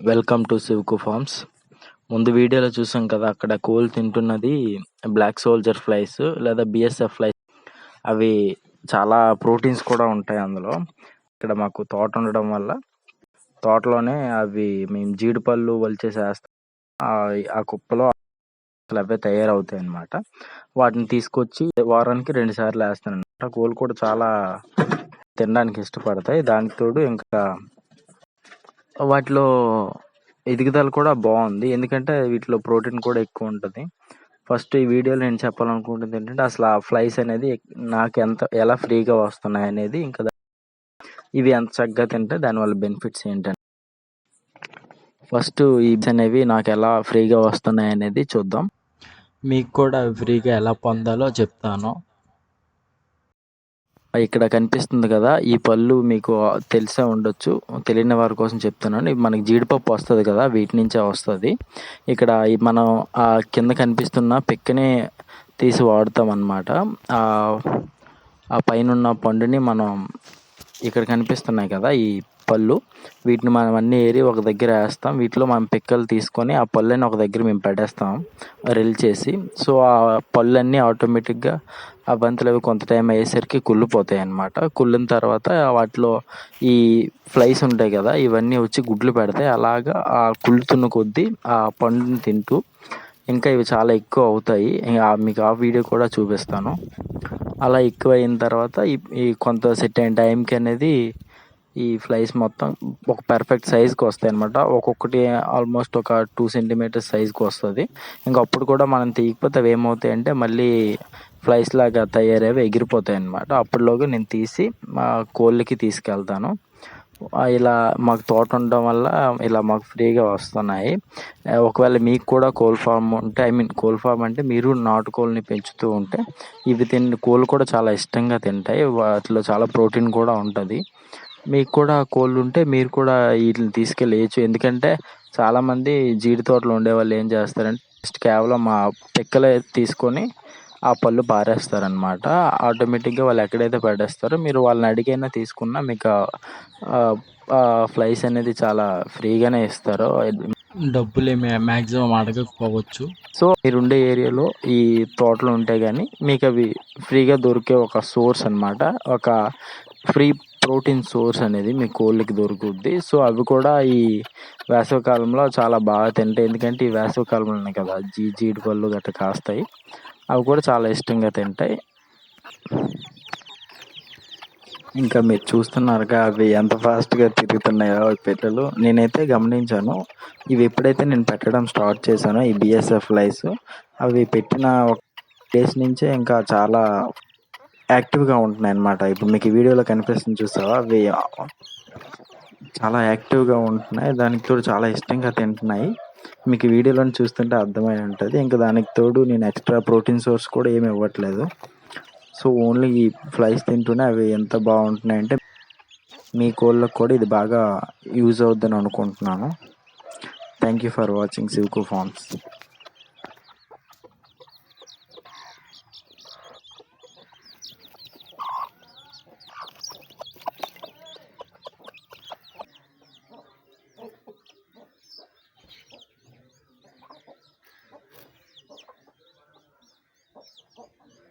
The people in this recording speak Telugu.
వెల్కమ్ టు శివకు ఫార్మ్స్ ముందు వీడియోలో చూసాం కదా అక్కడ కోల్ తింటున్నది బ్లాక్ సోల్జర్ ఫ్లైస్ లేదా బిఎస్ఎఫ్ ఫ్లైస్ అవి చాలా ప్రోటీన్స్ కూడా ఉంటాయి అందులో. ఇక్కడ మాకు తోట ఉండడం వల్ల తోటలోనే అవి మేము జీడిపళ్ళు వలిచేసేస్తాం ఆ- కుప్పలో అసలు అవే తయారవుతాయి అన్నమాట. వాటిని తీసుకొచ్చి వారానికి రెండు సార్లు వేస్తాను అనమాట కోళ్ళు కూడా చాలా తినడానికి ఇష్టపడతాయి. దానికి తోడు ఇంకా వాటిలో ఎదుగుదల కూడా బాగుంది. ఎందుకంటే వీటిలో ప్రోటీన్ కూడా ఎక్కువ ఉంటుంది. ఫస్ట్ ఈ వీడియోలో నేను చెప్పాలనుకుంటుంది ఏంటంటే అసలు ఆ ఫ్లైస్ అనేది నాకు ఎంత ఎలా ఫ్రీగా వస్తున్నాయి అనేది ఇంకా ఇవి ఎంత చక్కగా తింటే దానివల్ల బెనిఫిట్స్ ఏంటంటే ఫస్ట్ ఈ అనేవి నాకు ఎలా ఫ్రీగా వస్తున్నాయి అనేది చూద్దాం. మీకు కూడా ఫ్రీగా ఎలా పొందాలో చెప్తాను. ఇక్కడ కనిపిస్తుంది కదా ఈ పళ్ళు మీకు తెలిసే ఉండొచ్చు. తెలియని వారి కోసం చెప్తున్నాను. మనకి జీడిపప్పు వస్తుంది కదా వీటి నుంచే వస్తుంది. ఇక్కడ మనం ఆ కింద కనిపిస్తున్న పిక్కని తీసి వాడుతాం అన్నమాట ఆ ఆ పైన ఉన్న పండుని మనం ఇక్కడ కనిపిస్తున్నాయి కదా ఈ పళ్ళు. వీటిని మనం అన్ని ఏరి ఒక దగ్గర వేస్తాం. వీటిలో మనం పిక్కలు తీసుకొని ఆ పళ్ళని ఒక దగ్గర మేము పెట్టేస్తాం రెల్ చేసి. సో ఆ పళ్ళన్నీ ఆటోమేటిక్గా ఆ బంతులు అవి కొంత టైం అయ్యేసరికి కుళ్ళిపోతాయి అన్నమాట. కుళ్ళిన తర్వాత వాటిలో ఈ ఫ్లైస్ ఉంటాయి కదా ఇవన్నీ వచ్చి గుడ్లు పెడతాయి. అలాగా ఆ కుళ్ళుతున్న కొద్దీ ఆ పండుని తింటూ ఇంకా ఇవి చాలా ఎక్కువ అవుతాయి. మీకు ఆ వీడియో కూడా చూపిస్తాను. అలా ఎక్కువ అయిన తర్వాత ఈ కొంత సెట్ అయిన టైంకి అనేది ఈ ఫ్లైస్ మొత్తం ఒక పర్ఫెక్ట్ సైజ్కి వస్తాయి అనమాట ఒక్కొక్కటి ఆల్మోస్ట్ ఒక టూ సెంటీమీటర్స్ సైజ్కి వస్తుంది. ఇంకా అప్పుడు కూడా మనం తీయకపోతే అవి ఏమవుతాయి అంటే మళ్ళీ ఫ్లైస్ లాగా తయారవి ఎగిరిపోతాయి అనమాట అప్పటిలోగా నేను తీసి మా కోళ్ళకి తీసుకెళ్తాను. ఇలా మాకు తోట ఉండడం వల్ల ఇలా మాకు ఫ్రీగా వస్తున్నాయి. ఒకవేళ మీకు కూడా కోల్ ఫామ్ ఉంటే ఐ మీన్ కోల్ ఫామ్ అంటే మీరు నాటుకోల్ని పెంచుతూ ఉంటే ఇవి తిని కోళ్ళు కూడా చాలా ఇష్టంగా తింటాయి. వాటిలో చాలా ప్రోటీన్ కూడా ఉంటుంది. మీకు కూడా కోళ్ళు ఉంటే మీరు కూడా వీటిని తీసుకెళ్ళేయచ్చు ఎందుకంటే చాలామంది జీడి తోటలో ఉండే వాళ్ళు ఏం చేస్తారంటే జస్ట్ కేవలం మా పిక్కలే తీసుకొని ఆ పళ్ళు పారేస్తారనమాట ఆటోమేటిక్గా వాళ్ళు ఎక్కడైతే పడేస్తారో మీరు వాళ్ళని అడిగైనా తీసుకున్నా మీకు ఫ్లైస్ అనేది చాలా ఫ్రీగానే ఇస్తారు డబ్బులు మ్యాక్సిమం అడగకపోవచ్చు సో మీరుండే ఏరియాలో ఈ తోటలు ఉంటాయి కానీ మీకు అవి ఫ్రీగా దొరికే ఒక సోర్స్ అన్నమాట. ఒక ఫ్రీ ప్రోటీన్ సోర్స్ అనేది మీ కోళ్ళకి దొరుకుద్ది. సో అవి కూడా ఈ వేసవికాలంలో చాలా బాగా తింటాయి. ఎందుకంటే ఈ వేసవికాలంలోనే కదా జీ జీడి పళ్ళు గట్రా కాస్తాయి. అవి కూడా చాలా ఇష్టంగా తింటాయి. ఇంకా మీరు చూస్తున్నారుగా అవి ఎంత ఫాస్ట్గా తిరుగుతున్నాయో పిల్లలు నేనైతే గమనించాను ఇవి ఎప్పుడైతే నేను పెట్టడం స్టార్ట్ చేశానో ఈ బిఎస్ఎఫ్ లైస్ అవి పెట్టిన ఒక డేస్ నుంచే ఇంకా చాలా యాక్టివ్గా ఉంటున్నాయి అన్నమాట ఇప్పుడు మీకు వీడియోలో కనిపిస్తుంది చూసావా? అవి చాలా యాక్టివ్గా ఉంటున్నాయి. దానికి తోడు చాలా ఇష్టంగా తింటున్నాయి. మీకు ఈ వీడియోలో చూస్తుంటే అర్థమై ఉంటుంది. ఇంకా దానికి తోడు నేను ఎక్స్ట్రా ప్రోటీన్ సోర్స్ కూడా ఏమి ఇవ్వట్లేదు. సో ఓన్లీ ఈ ఫ్లైస్ తింటూనే అవి ఎంత బాగుంటున్నాయి అంటే మీ కోళ్ళకు కూడా ఇది బాగా యూజ్ అవుద్దని అనుకుంటున్నాను. థ్యాంక్ యూ ఫర్ వాచింగ్ సివ్కు ఫార్మ్స్.